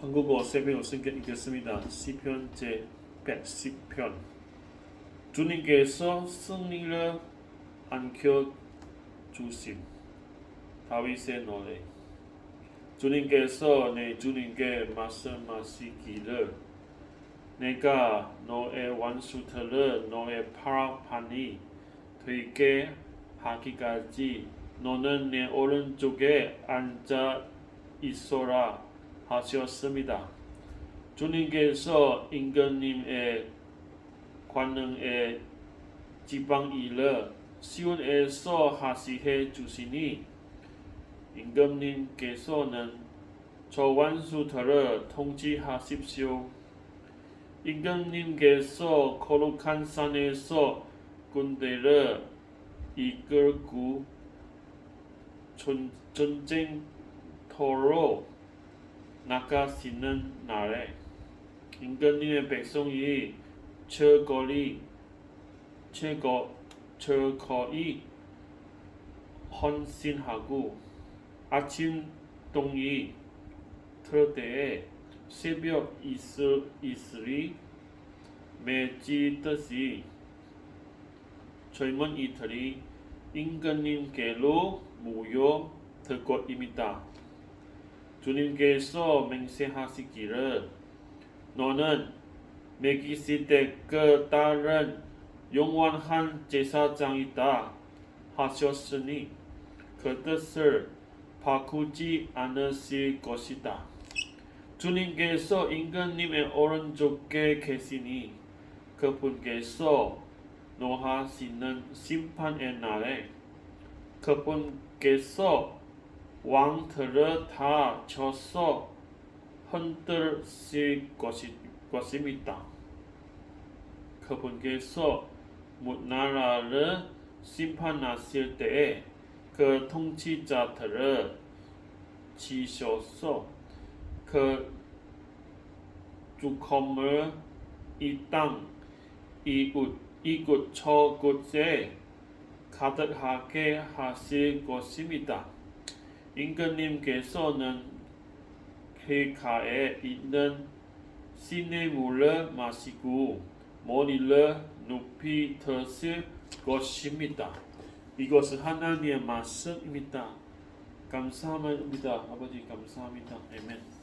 한국어 새벽 성경 읽겠습니다. 시편 제 110편. 주님께서 승리를 안겨 주심 다윗의 노래. 주님께서 내 주님께 말씀하시기를 내가 너의 원수들을 너의 파라판이 되게 하기까지 너는 내 오른쪽에 앉아 있어라 하셨습니다. 주님께서 임금님의 관능의 지방 일을 시온에서 하시해 주시니 임금님께서는 저 원수들을 통치하십시오. 임금님께서 거룩한 산에서 군대를 이끌고 전, 전쟁터로 나가시는 날에 임금님의 백성이 철거리 철거 철거이 헌신하고 아침 동이 틀 때에 새벽 이슬 이슬이 맺히듯이 젊은 이들이 임금님께로 모여 들 것입니다. 주님께서 맹세하시기를 너는 멜기세덱그 딸은 영원한 제사장이다 하셨으니 그 뜻을 바꾸지 않으실 것이다. 주님께서 임금님의 오른쪽에 계시니 그분께서 노하시는 심판의 날에 그분께서 왕들을 다 쳐서 흔들실 것이, 것입니다. 그분께서 문나라를 심판하실 때에 그 통치자들을 치셔서 그 주검을 이 땅, 이곳, 이곳 저곳에 가득하게 하실 것입니다. 임금님께서는 쾌가에 있는 시냇물을 마시고 머리를 높이 드실 것입니다. 이것은 하나님의 말씀입니다. 감사합니다. 아버지 감사합니다. 아멘.